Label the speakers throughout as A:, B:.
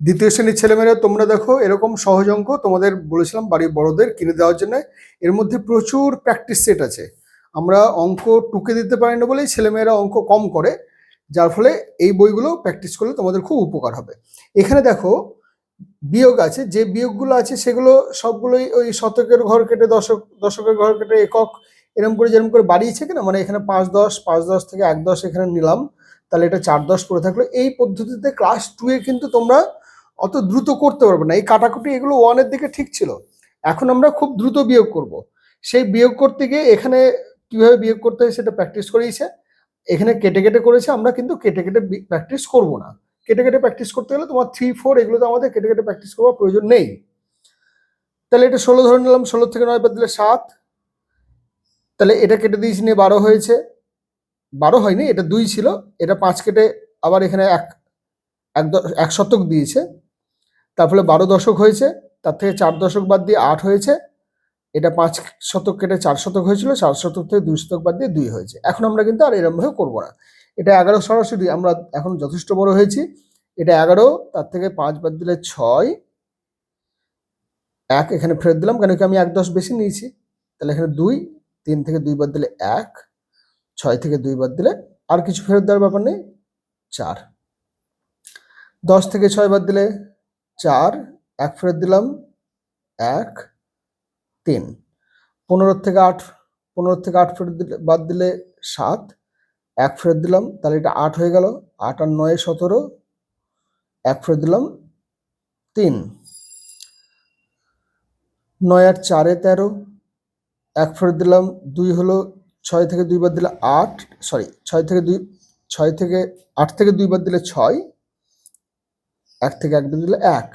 A: দ্বিতীয় শ্রেণির ছেলেমেয়েরা, তোমরা দেখো এরকম সহজ অঙ্ক তোমাদের বলেছিলাম বাড়ির বড়দের কিনে দেওয়ার জন্য। এর মধ্যে প্রচুর প্র্যাকটিস সেট আছে। আমরা অঙ্ক টুকে দিতে পারি না বলেই ছেলেমেয়েরা অঙ্ক কম করে, যার ফলে এই বইগুলো প্র্যাকটিস করলে তোমাদের খুব উপকার হবে। এখানে দেখো বিয়োগ আছে, যে বিয়োগগুলো আছে সেগুলো সবগুলোই ওই শতকের ঘর কেটে, দশক, দশকের ঘর কেটে একক এরকম করে যেরকম করে বাড়িয়েছে কিনা মানে এখানে পাঁচ দশ পাঁচ দশ থেকে এক দশ এখানে নিলাম, তাহলে এটা চার দশ পড়ে থাকল। এই পদ্ধতিতে ক্লাস টু এ কিন্তু তোমরা অত দ্রুত করতে পারবে না। এই কাটাকুটি এগুলো ওয়ানের দিকে ঠিক ছিল। এখন আমরা খুব দ্রুত বিয়োগ করব। সেই বিয়োগ করতে গিয়ে এখানে কীভাবে বিয়োগ করতে হয় সেটা প্র্যাকটিস করিয়েছে। এখানে কেটে কেটে করেছে, আমরা কিন্তু কেটে কেটে প্র্যাকটিস করব না। কেটে কেটে প্র্যাকটিস করতে গেলে তোমার থ্রি ফোর এগুলো তো আমাদের কেটে কেটে প্র্যাকটিস করার প্রয়োজন নেই। তাহলে এটা ষোলো ধরে নিলাম, ষোলো থেকে নয় বাদ দিলে সাত। তাহলে এটা কেটে দিয়েছি নিয়ে বারো হয়েছে। বারো হয়নি, এটা দুই ছিল। এটা পাঁচ কেটে আবার এখানে এক এক শতক দিয়েছে। তার ফলে বারো দশক হয়েছে, তার থেকে চার দশক বাদ দিয়ে আট হয়েছে। এটা পাঁচ শতক কেটে চার শতক হয়েছিল, চার শতক থেকে দুই শতক বাদ দিয়ে দুই হয়েছে। এখন আমরা কিন্তু আর এরমভাবে করব না। এটা এগারো সরাসরি আমরা এখন যথেষ্ট বড় হয়েছি। এটা এগারো, তার থেকে পাঁচ বাদ দিলে ছয়। এক এখানে ফেরত দিলাম, কেন কি আমি এক দশ বেশি নিয়েছি। তাহলে এখানে দুই, তিন থেকে দুই বাদ দিলে এক, ছয় থেকে দুই বাদ দিলে আর কিছু ফেরত দেওয়ার ব্যাপার নেই, চার। দশ থেকে ছয় বাদ দিলে চার, এক ফেরত দিলাম, এক, তিন। পনেরো থেকে আট, পনেরো থেকে আট ফেরত দিলে, বাদ দিলে সাত, এক ফেরত দিলাম, তাহলে এটা আট হয়ে গেল, আট আর নয় সতেরো, এক ফেরত দিলাম, তিন। নয় আর চারে তেরো, এক ফেরত দিলাম, দুই হলো, ছয় থেকে দুই বাদ দিলে আট সরি ছয় থেকে দুই, ছয় থেকে আট থেকে দুই বাদ দিলে ছয় এক থেকে এক বাদ দিলে এক।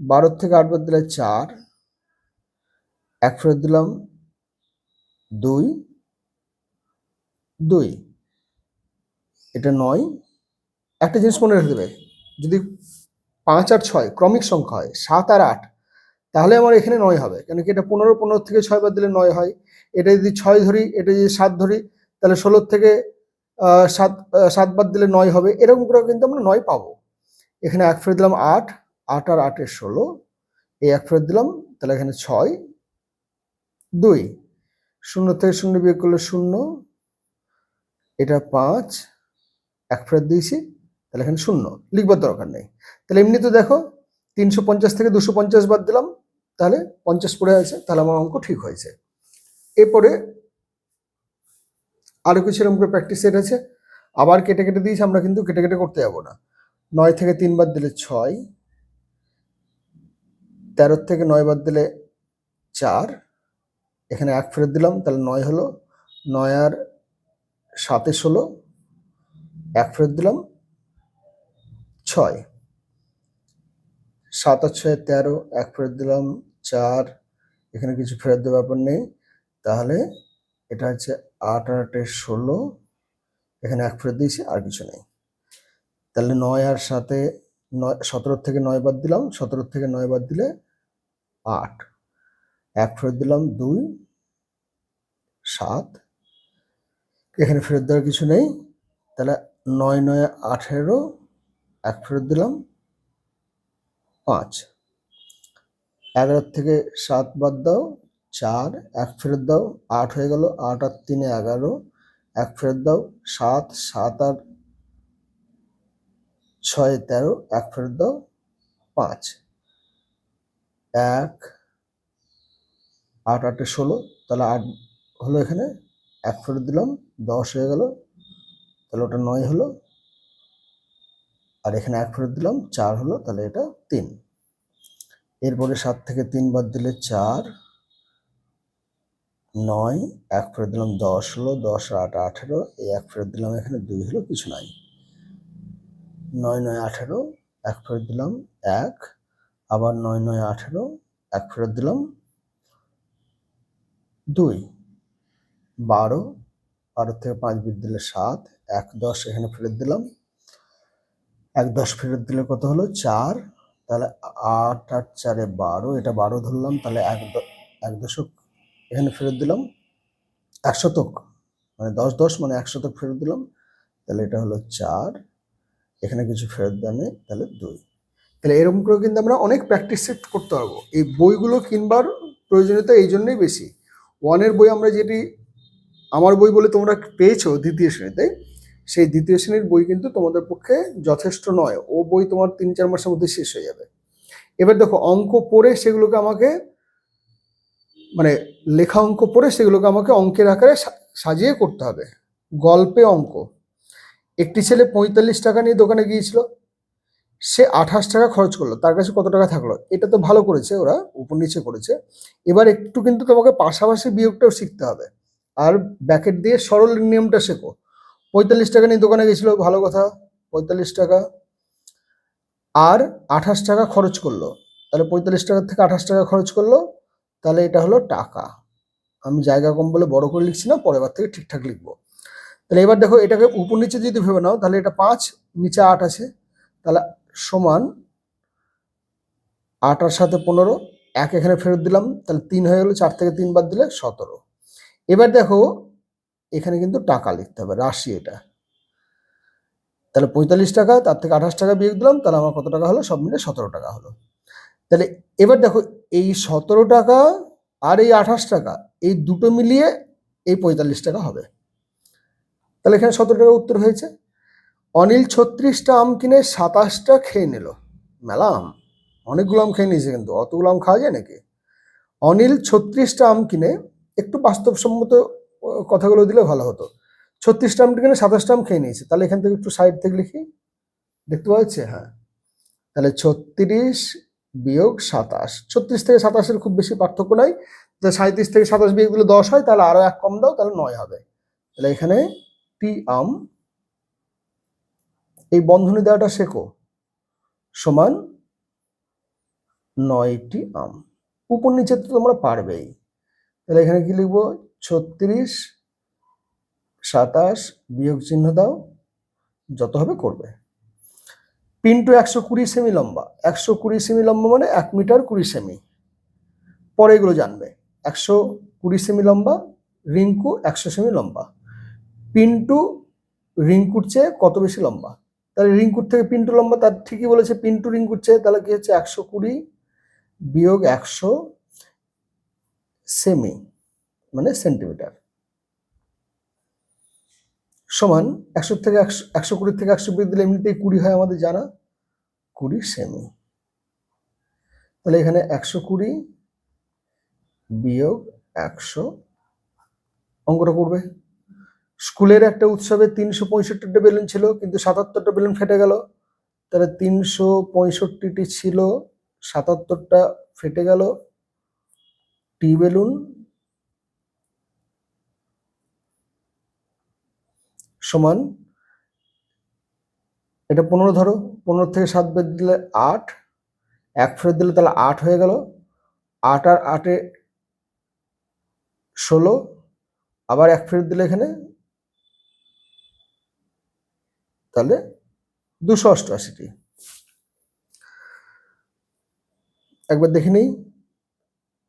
A: বারো থেকে আট বাদ দিলে চার। এক ফেরত দিলাম দুই। দুই। এটা নয়। একটা জিনিস মনে রেখে দেবে, যদি পাঁচ আর ছয় ক্রমিক সংখ্যা হয়, সাত আর আট, তাহলে আমার এখানে নয় হবে। কেন কি এটা পনেরো পনেরো থেকে ছয় বাদ দিলে নয় হয়। এটা যদি ছয় ধরি, এটা যদি সাত ধরি, তাহলে ষোলোর থেকে সাত সাত বাদ দিলে নয় হবে। এরকম করে কিন্তু আমরা নয় পাবো। এখানে এক ফেরত দিলাম আট আট আর আটের ষোলো। এই এক ফেরত দিলাম, তাহলে এখানে ছয়। দুই, শূন্য থেকে শূন্য বিয়োগ করলে শূন্য। এটা পাঁচ, এক ফেরত দিয়েছি, তাহলে এখানে শূন্য। লিখবার দরকার নেই। তাহলে এমনি তো দেখো, তিনশো পঞ্চাশ থেকে দুশো পঞ্চাশ বাদ দিলাম, তাহলে পঞ্চাশ পড়ে আছে, তাহলে আমার অঙ্ক ঠিক হয়েছে। এরপরে আরও কিছু এরকম করে প্র্যাকটিস সেট আছে। আবার কেটে কেটে দিয়েছি, আমরা কিন্তু কেটে কেটে করতে যাব না। নয় থেকে তিন বাদ দিলে ছয় তেরোর থেকে নয় বাদ দিলে চার, এখানে এক ফেরত দিলাম, তাহলে নয় হলো, নয় আর সাতে ষোলো, এক ফেরত দিলাম, ছয়। সাত আর ছয়, তেরো, এক ফেরত দিলাম, চার, এখানে কিছু ফেরত দেওয়ার ব্যাপার নেই, তাহলে এটা হচ্ছে আট আটে ষোলো, এখানে এক ফেরত দিয়েছি, আর কিছু নেই। তাহলে নয় আর সাথে নয়, সতেরো থেকে নয় বাদ দিলাম, সতেরো থেকে নয় বাদ দিলে আট। এক ফেরত দিলাম দুই, সাত। এখানে ফেরত দেওয়ার কিছু নেই, তাহলে নয় নয় আঠেরো, এক ফেরত দিলাম পাঁচ। এগারো থেকে সাত বাদ দাও, চার, এক ফেরত দাও, আট হয়ে গেল, আট আর তিনে এগারো। এক ফেরত দাও, সাত সাত আর ছয়, তেরো, এক ফেরত দাও, পাঁচ। এক, আট, আটে ষোলো, তাহলে আট হলো এখানে, এক ফেরত দিলাম, দশ হয়ে গেল, তাহলে ওটা নয় হলো, আর এখানে এক ফেরত দিলাম, চার হলো, তাহলে এটা তিন। এরপরে সাত থেকে তিন বাদ দিলে চার, নয়, এক ফেরত দিলাম, দশ হলো, দশ, আট, আঠেরো, এই এক ফেরত দিলাম এখানে, দুই হলো, কিছু নাই। নয় নয় আঠেরো, এক ফেরত দিলাম এক, আবার নয় নয় আঠেরো, এক ফেরত দিলাম দুই। বারো বারো থেকে পাঁচ বিদ দিলে সাত, এক দশ এখানে ফেরত দিলাম। এক দশ ফেরত দিলে কত হলো? চার। তাহলে আট আট, চারে বারো, এটা বারো ধরলাম, তাহলে এক এক দশক এখানে ফেরত দিলাম এক শতক। মানে দশ দশ মানে এক শতক ফেরত দিলাম, তাহলে এটা হলো চার। এখানে কিছু ফেরত নেই তাহলে দুই। তাহলে এরকম করে কিন্তু আমরা অনেক প্র্যাকটিস সেট করতে পারব। এই বইগুলো কিনবার প্রয়োজনীয়তা এই জন্যই বেশি। ওয়ানের বই আমরা যেটি, আমার বই বলে তোমরা পেয়েছ দ্বিতীয় শ্রেণীতে সেই দ্বিতীয় শ্রেণির বই কিন্তু তোমাদের পক্ষে যথেষ্ট নয়। ও বই তোমার তিন চার মাসের মধ্যে শেষ হয়ে যাবে। এবার দেখো, অঙ্ক পড়ে সেগুলোকে আমাকে মানে লেখা অঙ্ক পড়ে সেগুলোকে আমাকে অঙ্কের আকারে সাজিয়ে করতে হবে। গল্পে অঙ্ক। একটি ছেলে পঁয়তাল্লিশ টাকা নিয়ে দোকানে গিয়েছিল, সে আঠাশ টাকা খরচ করল, তার কাছে কত টাকা থাকল? এটা তো ভালো করেছে, ওরা উপর নিচে করেছে। এবার একটু কিন্তু তোমাকে পাশাপাশি বিয়োগটাও শিখতে হবে। আর ব্যাকেট দিয়ে সরল নিয়মটা শেখো। পঁয়তাল্লিশ টাকা নিয়ে দোকানে গেছিল ভালো কথা, পঁয়তাল্লিশ টাকা। আর আঠাশ টাকা খরচ করল, তাহলে পঁয়তাল্লিশ টাকা থেকে আঠাশ টাকা খরচ করল, তাহলে এটা হলো টাকা। আমি জায়গা কম বলে বড় করে লিখছি না, পরের বার থেকে ঠিকঠাক লিখব। তাহলে এবার দেখো এটাকে উপর নিচে যদি ভেবে নাও, তাহলে এটা পাঁচ, নিচে আট আছে। তাহলে সমান আট আর সাথে পনেরো, এক এখানে ফেরত দিলাম, তাহলে তিন হয়ে গেলো, চার থেকে তিন বাদ দিলে সতেরো। এবার দেখো এখানে কিন্তু টাকা লিখতে হবে, রাশি এটা। তাহলে পঁয়তাল্লিশ টাকা, তার থেকে আঠাশ টাকা বিয়োগ দিলাম, তাহলে আমার কত টাকা হলো? সব মিলে সতেরো টাকা হলো। তাহলে এবার দেখো এই সতেরো টাকা আর এই আঠাশ টাকা, এই দুটো মিলিয়ে এই পঁয়তাল্লিশ টাকা হবে। তাহলে এখানে সতেরো টাকা উত্তর হয়েছে। অনিল ছত্রিশটা আম কিনে সাতাশটা খেয়ে নিল। মেলা আম অনেকগুলো আম খেয়ে নিয়েছে কিন্তু, অতগুলো আম খাওয়া যায় নাকি? অনিল ছত্রিশটা আম কিনে একটু বাস্তবসম্মত কথাগুলো দিলে ভালো হতো। ছত্রিশটা আম কিনে সাতাশটা আম খেয়ে নিয়েছে, তাহলে এখান থেকে একটু সাইড থেকে লিখি। দেখতে পাওয়া যাচ্ছে? হ্যাঁ। তাহলে ছত্রিশ বিয়োগ সাতাশ। ছত্রিশ থেকে সাতাশের খুব বেশি পার্থক্য নাই। সাঁত্রিশ থেকে সাতাশ বিয়োগ দিলে দশ হয়, তাহলে আরও এক কম দাও, তাহলে নয় হবে। তাহলে এখানে টি আম। এই বন্ধনী দেওয়াটা শেখো। সমান নয়টি আম। উপর নিচে তো তোমরা পারবেই। তাহলে এখানে কি লিখব? ছত্রিশ, সাতাশ বিয়োগ চিহ্ন দাও। যত হবে করবে। পিন্টু একশো কুড়ি সেমি লম্বা। একশো কুড়ি সেমি লম্বা মানে এক মিটার কুড়ি সেমি। পরে এগুলো জানবে। একশো কুড়ি সেমি লম্বা, রিঙ্কু একশো সেমি লম্বা। পিন্টু রিঙ্কুর চেয়ে কত বেশি লম্বা? তাহলে রিঙ্কুর থেকে পিন্টু লম্বা, তার ঠিকই বলেছে, পিন্টু রিঙ্কুর চেয়ে তাহলে কি হচ্ছে একশো কুড়ি বিয়োগ একশো সেমি মানে সেন্টিমিটার। সমান একশো থেকে একশো একশো কুড়ি থেকে একশো বিয়োগ দিলে এমনিতেই কুড়ি হয় আমাদের জানা, কুড়ি সেমি। তাহলে এখানে একশো কুড়ি বিয়োগ একশো অঙ্কটা করবে। স্কুলের একটা উৎসবে তিনশো পঁয়ষট্টিটা বেলুন ছিল, কিন্তু সাতাত্তরটা বেলুন ফেটে গেল। তাহলে তিনশো পঁয়ষট্টিটি ছিল, সাতাত্তরটা ফেটে গেল। টি বেলুন, সমান, এটা পনেরো ধরো, পনেরো থেকে সাত বেদ দিলে আট, এক ফেরত দিলে তাহলে আট হয়ে গেল। আট আর আটে ষোলো, আবার এক ফেরত দিলে এখানে তাহলে দুশো অষ্টআশিটি। একবার দেখে নিই।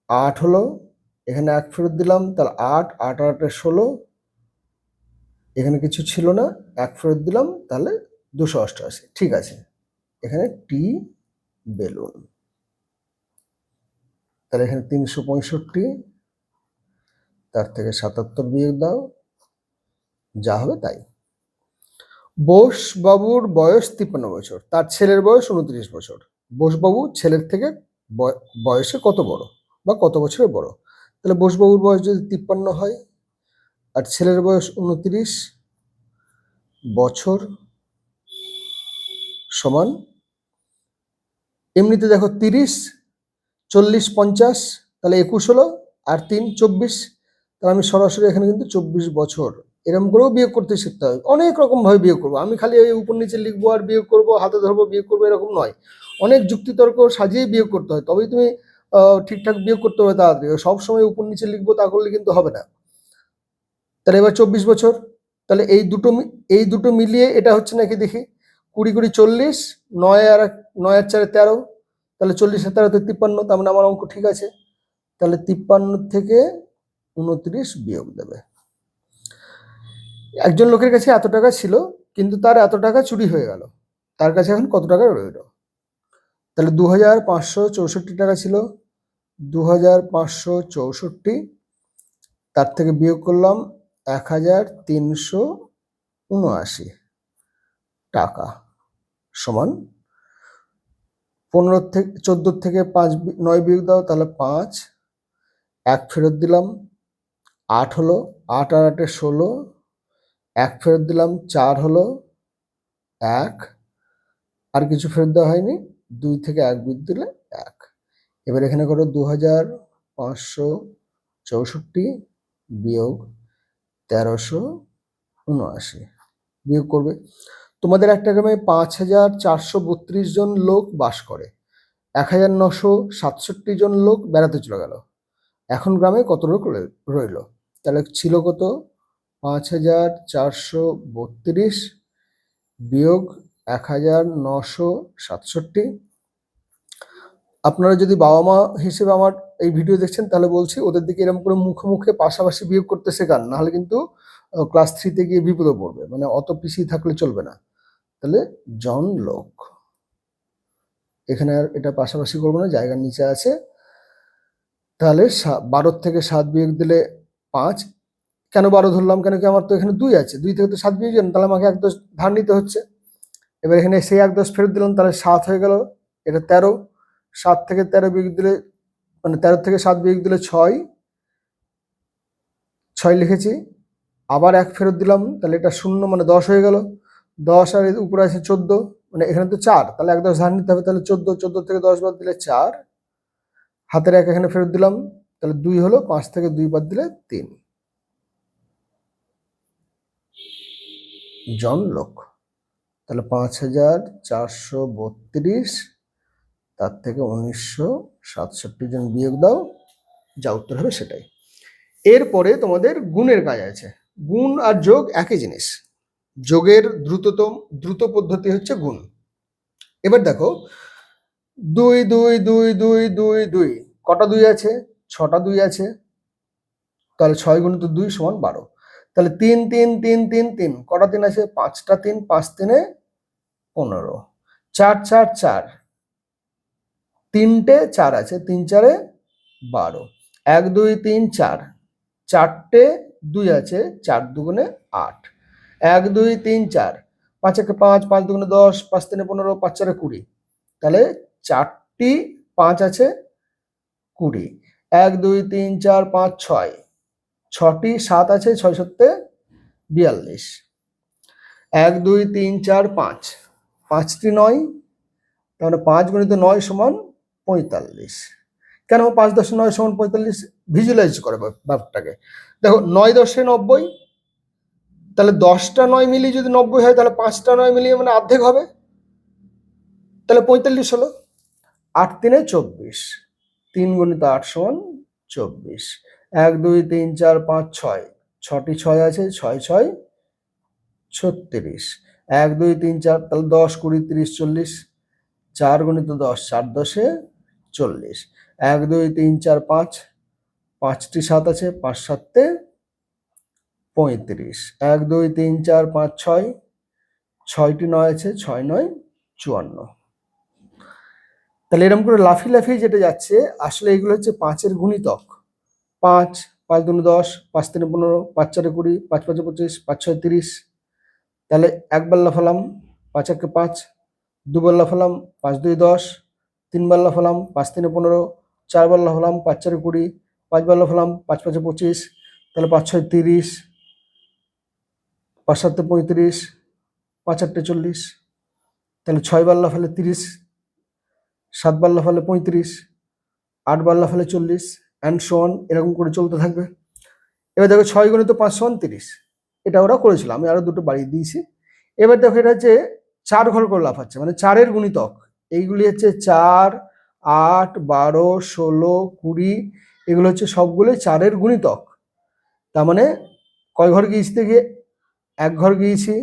A: আট হলো, এখানে এক ফেরত দিলাম, তাহলে আট আট, আটে ষোলো। এখানে কিছু ছিল না, এক ফেরত দিলাম, তাহলে দুশো অষ্টআশি। ঠিক আছে, এখানে টি বেলুন। তাহলে এখানে তিনশো পঁয়ষট্টি, তার থেকে সাতাত্তর বিয়োগ দাও, যা হবে তাই। বোস বাবুর বয়স তিপ্পান্ন বছর, তার ছেলের বয়স উনত্রিশ বছর। বোসবাবু ছেলের থেকে বয়- বয়সে কত বড় বা কত বছরের বড়? তাহলে বোসবাবুর বয়স যদি তিপ্পান্ন হয়, আর ছেলের বয়স উনত্রিশ বছর সমান, এমনিতে দেখো তিরিশ, চল্লিশ, পঞ্চাশ, তাহলে একুশ হলো, আর তিন, চব্বিশ, তাহলে আমি সরাসরি এখানে কিন্তু চব্বিশ বছর এরকম করেও বিয়োগ করতে শিখতে হবে অনেক রকম ভাবে বিয়োগ করব। আমি খালি ওই উপর নিচে লিখব আর বিয়োগ করব, হাতে ধরবো বিয়োগ করব, এরকম নয়। অনেক যুক্তিতর্ক সাজিয়ে বিয়োগ করতে হয়। তবেই তুমি ঠিকঠাক বিয়োগ করতে হবে তাড়াতাড়ি। সব সময় উপর নিচে লিখব, তা করলে কিন্তু হবে না। তাহলে এবার চব্বিশ বছর। তাহলে এই দুটো এই দুটো মিলিয়ে এটা হচ্ছে নাকি দেখি? কুড়ি কুড়ি চল্লিশ, নয় আর নয় আর চারে তেরো। তাহলে চল্লিশ আর তেরোতে তিপ্পান্ন, তার মানে আমার অঙ্ক ঠিক আছে। তাহলে তিপ্পান্ন থেকে উনত্রিশ বিয়োগ দেবে। একজন লোকের কাছে এত টাকা ছিল, কিন্তু তার এত টাকা চুরি হয়ে গেল। তার কাছে এখন কত টাকা রইল? তাহলে দু হাজার পাঁচশো চৌষট্টি টাকা ছিল। দু হাজার পাঁচশো চৌষট্টি, তার থেকে বিয়োগ করলাম এক হাজার তিনশো উনআশি টাকা সমান পনেরো থেকে চোদ্দোর থেকে পাঁচ নয় বিয়োগ দাও, তাহলে পাঁচ। এক ফেরত দিলাম, আট হলো, আট আর আটে ষোলো এক ফেরত দিলাম, চার হলো এক। আর কিছু ফেরত দেওয়া হয়নি, দুই থেকে এক বিয়োগ দিলে এক। এবার এখানে করো দু হাজার পাঁচশো চৌষট্টি বিয়োগ তেরোশো উনআশি। বিয়োগ করবে। তোমাদের একটা গ্রামে পাঁচ হাজার চারশো বত্রিশ জন লোক বাস করে, এক হাজার নশো সাতষট্টি জন লোক বেড়াতে চলে গেল। এখন গ্রামে কত লোক রইল? তাহলে ছিল কত? পাঁচ হাজার চারশো বত্রিশ বিয়োগ এক হাজার নশো সাতষট্টি। আপনারা যদি বাবা মা হিসেবে আমার এই ভিডিও দেখছেন, তাহলে বলছি ওদের দিকে এরকম করে মুখে পাশাপাশি বিয়োগ করতে শেখান, নাহলে কিন্তু ক্লাস থ্রিতে গিয়ে বিপদে পড়বে মানে অত পিছিয়ে থাকলে চলবে না। তাহলে জন লোক। এখানে আর এটা পাশাপাশি করব না, জায়গার নিচে আছে। তাহলে বারোর থেকে সাত বিয়োগ দিলে পাঁচ কেন বারো ধরলাম? কেন কি আমার তো এখানে দুই আছে? দুই থেকে তো সাত বিয়োগ যান তাহলে আমাকে এক দশ ধার নিতে হচ্ছে। এবার এখানে সেই এক দশ ফেরত দিলাম তাহলে সাত হয়ে গেল, এটা তেরো। সাত থেকে তেরো বিয়োগ দিলে মানে তেরো থেকে সাত বিয়োগ দিলে ছয়। ছয় লিখেছি। আবার এক ফেরত দিলাম, তাহলে এটা শূন্য মানে দশ হয়ে গেল। দশ আর উপরে আছে চোদ্দ মানে এখানে তো চার, তাহলে এক দশ ধার নিতে হবে, তাহলে চোদ্দ চোদ্দ থেকে দশ বাদ দিলে চার। হাতের এক এখানে ফেরত দিলাম, তাহলে দুই হলো, পাঁচ থেকে দুই বাদ দিলে তিন। জন লোক তাহলে পাঁচ হাজার চারশো বত্রিশ, তার থেকে উনিশশো সাতষট্টি জন বিয়োগ দাও, যা উত্তর হবে সেটাই। এরপরে তোমাদের গুণের কাজ আছে। গুণ আর যোগ একই জিনিস। যোগের দ্রুততম, দ্রুত পদ্ধতি হচ্ছে গুণ। এবার দেখো, দুই দুই দুই দুই দুই দুই। কটা দুই আছে? ছটা দুই আছে। তাহলে ছয় গুণিত দুই সমান বারো। তাহলে তিন তিন তিন তিন তিন। কটা তিন আছে পাঁচটা তিন, পাঁচ তিনে পনেরো। চার চার চার। তিনটে, চার আছে। তিন, চারে বারো। এক, দুই, তিন, চার। চারটে, দুই আছে। চার দুগুণে আট। এক, দুই, তিন, চার। পাঁচ, একে পাঁচ পাঁচ দুগুণে দশ, পাঁচ তিনে পনেরো, পাঁচ চারে কুড়ি। তাহলে চারটি পাঁচ আছে কুড়ি। এক, দুই, তিন, চার, পাঁচ, ছয়। ছটি, সাত আছে, ছয় সত্তে বিয়াল্লিশ। এক, দুই, তিন, চার, পাঁচ। পাঁচটি নয় তাহলে পাঁচ গুণিত নয় সমান পঁয়তাল্লিশ। কেন পাঁচ দশে নয় সমান পঁয়তাল্লিশ? ভিজুয়ালাইজ করে ব্যাপ- ব্যাপারটাকে। দেখো, নয় দশে নব্বই, তাহলে দশটা নয় মিলিয়ে যদি নব্বই হয়, তাহলে পাঁচটা নয় মিলিয়ে মানে অর্ধেক হবে। তাহলে পঁয়তাল্লিশ হলো। আট তিনে চব্বিশ, তিন গুণিত আট সমান চব্বিশ। এক, দুই, তিন, চার, পাঁচ, ছয়। ছটি ছয় আছে, ছয় ছয়, ছত্রিশ। এক, দুই, তিন, চার, তাহলে দশ কুড়ি, তিরিশ, চল্লিশ। চার গুণিত দশ চার দশে চল্লিশ। এক, দুই, তিন, চার, পাঁচ, পাঁচটি সাত আছে, পাঁচ সাতে পঁয়ত্রিশ। এক, দুই, তিন, চার, পাঁচ, ছয়, ছয়টি নয় আছে, ছয় নয়, চুয়ান্ন। তাহলে এরকম করে লাফি লাফি যেটা যাচ্ছে, আসলে এগুলো হচ্ছে পাঁচের গুণিতক। পাঁচ পাঁচ দুনে দশ, পাঁচ তিনে পনেরো, পাঁচ চারে কুড়ি, পাঁচ পাঁচে পঁচিশ, পাঁচ ছয় তিরিশ। তাহলে এক একবার লাফালাম, পাঁচ একে পাঁচ দুবার লাফালাম, পাঁচ দুই দশ, তিন তিনবার লাফালাম, পাঁচ তিনে পনেরো, চার চারবার লাফালাম, পাঁচ চারে কুড়ি, পাঁচ পাঁচবার লাফালাম, পাঁচ পাঁচে পঁচিশ, তাহলে পাঁচ ছয় তিরিশ, পাঁচ সাতে পঁয়ত্রিশ, পাঁচ আটটে চল্লিশ, তাহলে ছয় বাল্লা লাফালে তিরিশ, সাত বাল্লা লাফালে পঁয়ত্রিশ, আট বাল্লা লাফালে চল্লিশ অ্যান্ড সোয়ান এরকম করে চলতে থাকবে। এবার দেখো ছয় গুণিত পাঁচ সমান তিরিশ। এটা ওরা করেছিল, আমি আরও দুটো বাড়িয়ে দিয়েছি। এবার দেখো এটা হচ্ছে চার ঘর করে লাফাচ্ছে মানে চারের গুণিতক। এইগুলি হচ্ছে চার, আট, বারো, ষোলো, কুড়ি, এগুলো হচ্ছে সবগুলোই চারের গুণিতক। তার মানে কয় ঘর গিয়েছি থেকে এক ঘর গিয়েছি,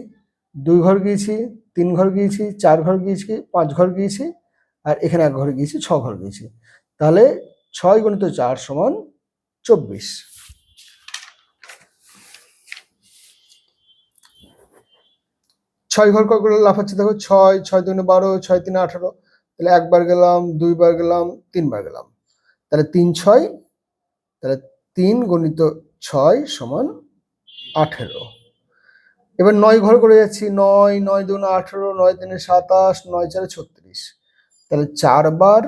A: দুই ঘর গিয়েছি, তিন ঘর গিয়েছি, চার ঘর গিয়েছি, পাঁচ ঘর গিয়েছি, আর এখানে এক ঘর গিয়েছি, ছ ঘর গিয়েছি। তাহলে ছয় গণিত চার সমান চব্বিশ। ছয় ঘর করে লাফাচ্ছে, দেখো ছয় ছয় দুগুণে বারো, ছয় তিনে আঠারো। তাহলে একবার গেলাম, দুইবার গেলাম, তিনবার গেলাম। তাহলে তিন ছয়, তাহলে তিন গণিত ছয় সমান আঠেরো। এবার নয় ঘর করে যাচ্ছি, নয় নয় দুন আঠেরো, নয় তিনে সাতাশ, নয় চারে ছত্রিশ। তাহলে চারবার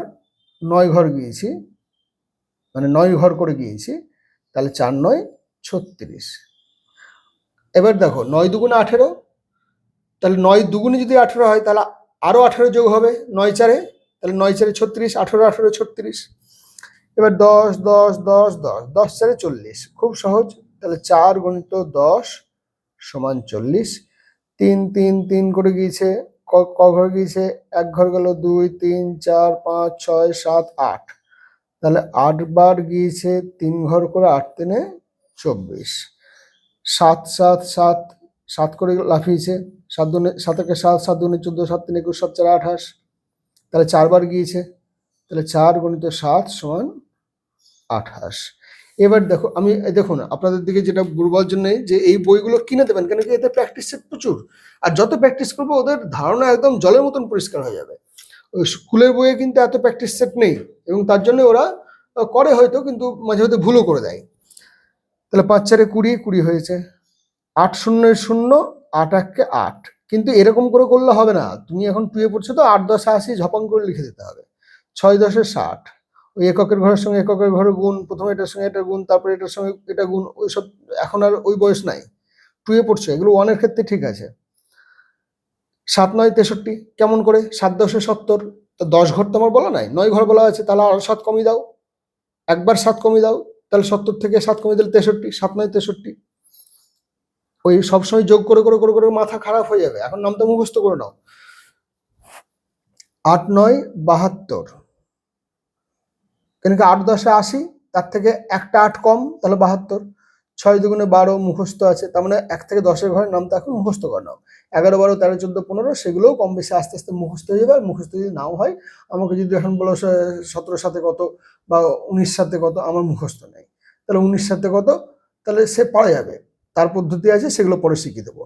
A: নয় ঘর গিয়েছি মানে নয় ঘর করে গিয়েছি, তাহলে চার নয় ছত্রিশ। এবার দেখো, নয় দুগুণে আঠেরো, তাহলে নয় দুগুণে যদি আঠেরো হয়, তাহলে আরও আঠেরো যোগ হবে নয় চারে, তাহলে নয় চারে ছত্রিশ, আঠেরো আঠেরো, ছত্রিশ। এবার দশ দশ দশ দশ দশ চারে চল্লিশ, খুব সহজ। তাহলে চার গণিত দশ সমান চল্লিশ। তিন তিন তিন করে গিয়েছে ক ঘর গিয়েছে, এক ঘর গেল দুই, তিন, চার, পাঁচ, ছয়, সাত, আট। তাহলে আট বার গিয়েছে, তিন ঘর করে আট তিনে চব্বিশ। সাত সাত সাত সাত করে লাফিয়েছে, সাত দুনে সাত একে সাত সাত দুনে চোদ্দ, সাত তিন একুশ, সাত চার আঠাশ। তাহলে চারবার গিয়েছে, তাহলে চার গণিত সাত সমান আঠাশ। এবার দেখো, আমি দেখুন, আপনাদের দিকে যেটা বলবার জন্য যে এই বইগুলো কিনে দেবেন, কেন কি এতে প্র্যাকটিস প্রচুর। আর যত প্র্যাকটিস করব, ওদের ধারণা একদম জলের মতন পরিষ্কার হয়ে যাবে। স্কুলের বইয়ে কিন্তু এত প্র্যাকটিস সেট নেই এবং তার জন্য ওরা করে হয়তো কিন্তু মাঝে মধ্যে ভুলও করে দেয়। তাহলে পাঁচ চারে কুড়ি কুড়ি হয়েছে। আট শূন্যের শূন্য, আট এককে আট। কিন্তু এরকম করে করলে হবে না। তুমি এখন টুয়ে পড়ছো তো আট দশে আশি ঝপাং করে লিখে দিতে হবে। ছয় দশে ষাট। ওই এককের ঘরের সঙ্গে এককের ঘরের গুণ, প্রথমে এটার সঙ্গে এটা গুণ, তারপরে এটার সঙ্গে এটা গুণ, ওইসব এখন আর ওই বয়স নাই। টুয়ে পড়ছো, এগুলো ওয়ানের ক্ষেত্রে ঠিক আছে। সাত নয় তেষট্টি, কেমন করে? সাত দশে সত্তর, তো দশ ঘর তো আমার বলা নাই। নয় ঘর বলা আছে, তাহলে আরও সাত কমিয়ে দাও। একবার সাত কমিয়ে দাও, তাহলে সত্তর থেকে সাত কমিয়ে দিলে তেষট্টি, সাত নয় তেষট্টি। ওই সবসময় যোগ করে করে করে করে মাথা খারাপ হয়ে যাবে। এখন নামটা মুখস্থ করে নাও। আট নয় বাহাত্তর। কেন কি আট দশে আশি, তার থেকে একটা আট কম, তাহলে বাহাত্তর। ছয় দুগুণে বারো মুখস্থ আছে, তার মানে এক থেকে দশের ঘরের নামটা এখন মুখস্থ করে নাও। এগারো বারো, তেরো, চোদ্দ, পনেরো, সেগুলোও কম বেশি আস্তে আস্তে মুখস্থ হয়ে যাবে। আর মুখস্থ যদি নাও হয়, আমাকে যদি এখন বলো সতেরো সাথে কত বা উনিশ সাথে কত, আমার মুখস্থ নেই। তাহলে উনিশ সাথে কত? তাহলে সে পারা যাবে। তার পদ্ধতি আছে, সেগুলো পরে শিখিয়ে দেবো।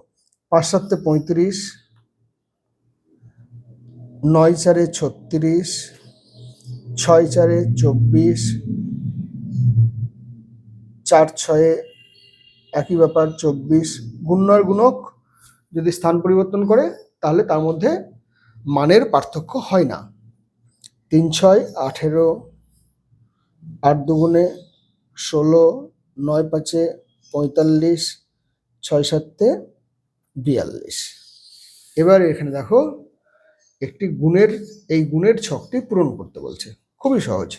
A: পাঁচ সাতে পঁয়ত্রিশ, নয় চারে ছত্রিশ, ছয় চারে চব্বিশ, চার ছয়ে একই ব্যাপার চব্বিশ গুণ্যর গুণক যদি স্থান পরিবর্তন করে, তাহলে তার মধ্যে মানের পার্থক্য হয় না। তিন ছয় আঠেরো আট দুগুণে ষোলো নয় পাঁচে পঁয়তাল্লিশ ছয় সাতে বিয়াল্লিশ। এবার এখানে দেখো, একটি গুণের, এই গুণের ছকটি পূরণ করতে বলছে। খুবই সহজ।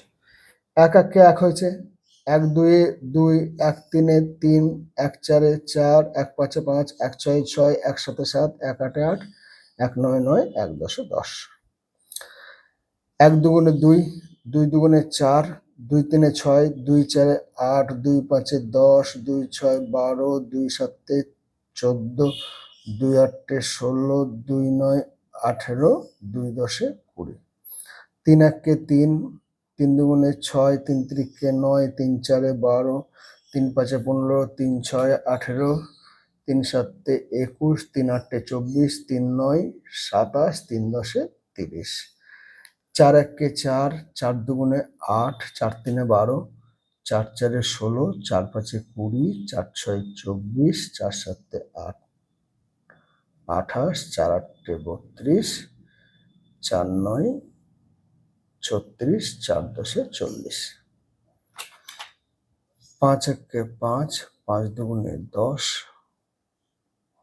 A: এক এককে এক হয়েছে। এক দুয়ে দুই, এক তিনে, তিন, এক চারে চার, এক পাঁচে পাঁচ, এক ছয়ে ছয়, এক সাথে সাত, এক আটে আট, এক নয় নয়, এক দশে দশ। এক দুগুণে দুই দুই দুগুণে চার, দুই তিনে ছয়, দুই চারে আট, দুই পাঁচে দশ, দুই ছয় বারো, দুই সাতে চোদ্দ, দুই আটে ষোলো, দুই নয় আঠেরো, দুই দশে কুড়ি। তিন এককে তিন তিন দুগুণে ছয়, তিন তিরিকে নয়, তিন চারে বারো, তিন পাঁচে পনেরো, তিন ছয় আঠেরো, তিন সাতে একুশ, তিন আটে চব্বিশ, তিন নয় সাতাশ, তিন দশে তিরিশ। চার একে চার চার দুগুণে আট, চার তিনে বারো, চার চারে ষোলো, চার পাঁচে কুড়ি, চার ছয় চব্বিশ, চার সাতে আট, আঠাশ, চার আটে বত্রিশ, চার নয় ছত্রিশ, চার দশে চল্লিশ। পাঁচ একে পাঁচ পাঁচ দুগুণে দশ,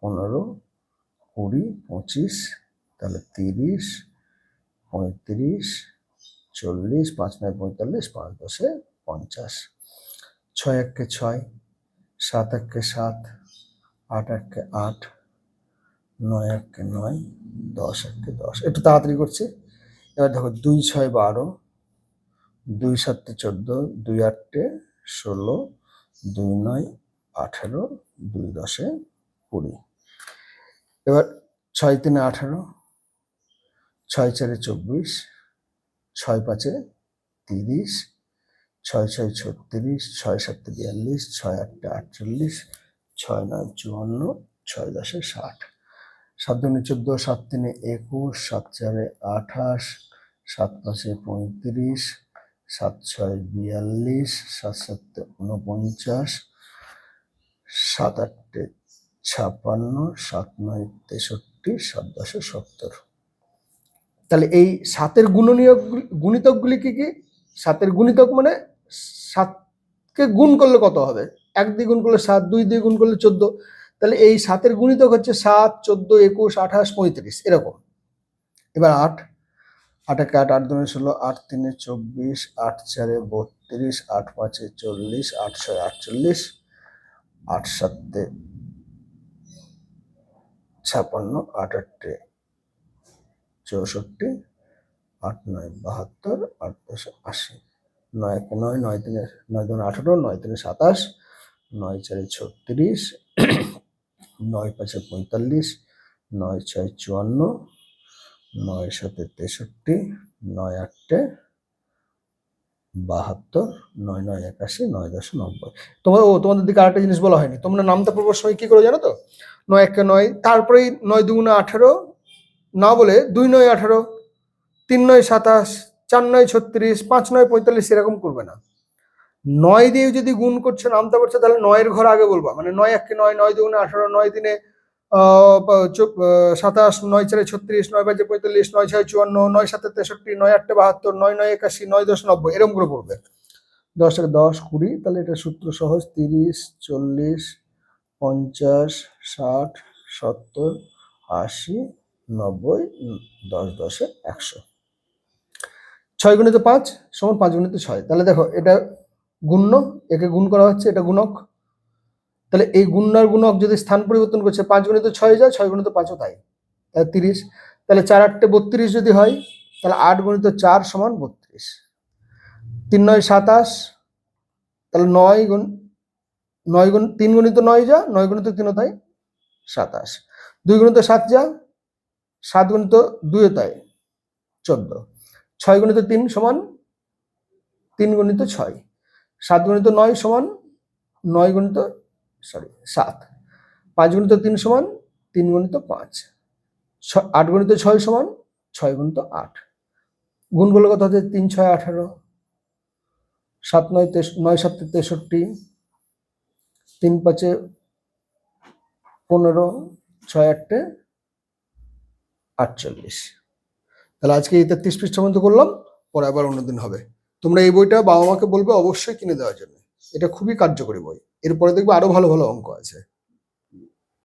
A: পনেরো, কুড়ি, পঁচিশ, তাহলে তিরিশ, পঁয়ত্রিশ, চল্লিশ, পাঁচ নয় পঁয়তাল্লিশ, পাঁচ দশে পঞ্চাশ। ছয় একে ছয়, সাত একে সাত, আট একে আট, নয় একে নয়, দশ একে দশ। একটু তাড়াতাড়ি করছি। এবার দেখো দুই ছয় বারো, দুই সাতে চোদ্দ, দুই আটটে ষোলো, দুই নয় আঠেরো, দুই দশে কুড়ি। এবার ছয় তিনে আঠেরো, ছয় চারে চব্বিশ, ছয় পাঁচে তিরিশ, ছয় ছয় ছত্রিশ, ছয় সাতে বিয়াল্লিশ, ছয় আটটা আটচল্লিশ, ছয় নয় চুয়ান্ন, ছয় দশে ষাট। সাত দুনে চোদ্দ সাত তিনে একুশ সাত চারে আঠাশ
B: সাত পাঁচে পঁয়ত্রিশ সাত ছয় বিয়াল্লিশ সাত সাতে উনপঞ্চাশ সাত আটটে ছাপান্ন সাত নয় তেষট্টি সাত দশে সত্তর।
A: তাহলে এই সাতের গুণনীয়ক গুণিতকগুলি কি কি? সাতের গুণিতক মানে সাতকে গুণ করলে কত হবে? এক দিয়ে গুণ করলে সাত, দুই দিয়ে গুণ করলে চোদ্দ তাহলে এই সাতের গুণিতক হচ্ছে সাত, চোদ্দ, একুশ, আঠাশ, পঁয়ত্রিশ, এরকম। এবার আট।
B: আট একে আট আট দুনে ষোলো, আট তিনে চব্বিশ, আট চারে বত্রিশ, আট পাঁচে চল্লিশ, আট ছয় আটচল্লিশ, আট সাতে ছাপান্ন, আট আটটে চৌষট্টি, আট নয় বাহাত্তর, আট দশ আশি। নয় এক নয় নয় তিনে, নয় দুনে আঠারো, নয় তিনে সাতাশ, নয় চারে ছত্রিশ নয় পাঁচে পঁয়তাল্লিশ, নয় ছয় চুয়ান্ন, নয় সাতে তেষট্টি, নয় আটটে বাহাত্তর, নয় নয় একাশি, নয় দশ নব্বই।
A: তোমার ও, তোমাদের দিকে আরেকটা জিনিস বলা হয়নি। তোমরা নামটা পড়বার সময় কী করে জানো তো? নয় একে নয়, তারপরেই নয় দুগুণে আঠারো, না বলে দুই নয় আঠারো, তিন নয় সাতাশ, চার নয় ছত্রিশ, পাঁচ নয় পঁয়তাল্লিশ এরকম করবে না। নয় দিয়ে যদি গুণ করছে, নামতে পারছে, তাহলে নয়ের ঘর আগে বলবা। মানে নয় একে নয় নয় দুগুণে আঠারো, নয় দিনে সাতাশ, নয় চারে ছত্রিশ, নয় বাজে পঁয়তাল্লিশ, নয় ছয় চুয়ান্ন, নয় সাতে তেষট্টি, নয় আটটে বাহাত্তর, নয় নয় একাশি, নয় দশ নব্বই এরকম করে পড়বে। দশ থেকে দশ কুড়ি, তাহলে এটা সূত্র সহজ, তিরিশ, চল্লিশ, পঞ্চাশ, ষাট, সত্তর, আশি, নব্বই, দশ, দশে একশো। ছয় গুণিত পাঁচ, সমান পাঁচ গুণিত ছয়। তাহলে দেখো, এটা গুণ্য একে গুণ করা হচ্ছে, এটা গুণক। তাহলে এই গুণ্যার গুণক যদি স্থান পরিবর্তন করছে, পাঁচ গুণিত ছয় যায়, ছয় গুণিত পাঁচও তাই। তাহলে তিরিশ। তাহলে চার আটটে বত্রিশ যদি হয়, তাহলে আট গুণিত চার সমান বত্রিশ। তিন নয় সাতাশ, তাহলে নয় গুণ নয় গুণ, তিন গুণিত নয় যা, নয় গুণিত তিনও তাই, সাতাশ। দুই গুণিত সাত যা, সাত গুণিত দুইও তাই, চোদ্দ। ছয় গুণিত তিন সমান তিন গুণিত ছয়। সাত গুণিত নয় সমান নয় গুণিত সরি সাত। পাঁচ গুণিত তিন সমান তিন গুণিত পাঁচ। ছ- আট গুণিত ছয় সমান ছয় গুণিত আট। গুণগুলো কত হচ্ছে? তিন, ছয়, আঠারো। সাত, নয় নয়, সাতে, তেষট্টি। তিন, পাঁচে পনেরো। ছয় আটটে আটচল্লিশ। তাহলে আজকে এই তেত্রিশ পৃষ্ঠা পর্যন্ত করলাম, পরে আবার অন্যদিন হবে। তোমরা এই বইটা বাবা মাকে বলবে অবশ্যই কিনে দেওয়ার জন্য। এটা খুবই কার্যকরী বই। এরপরে দেখবে আরও ভালো ভালো অঙ্ক আছে।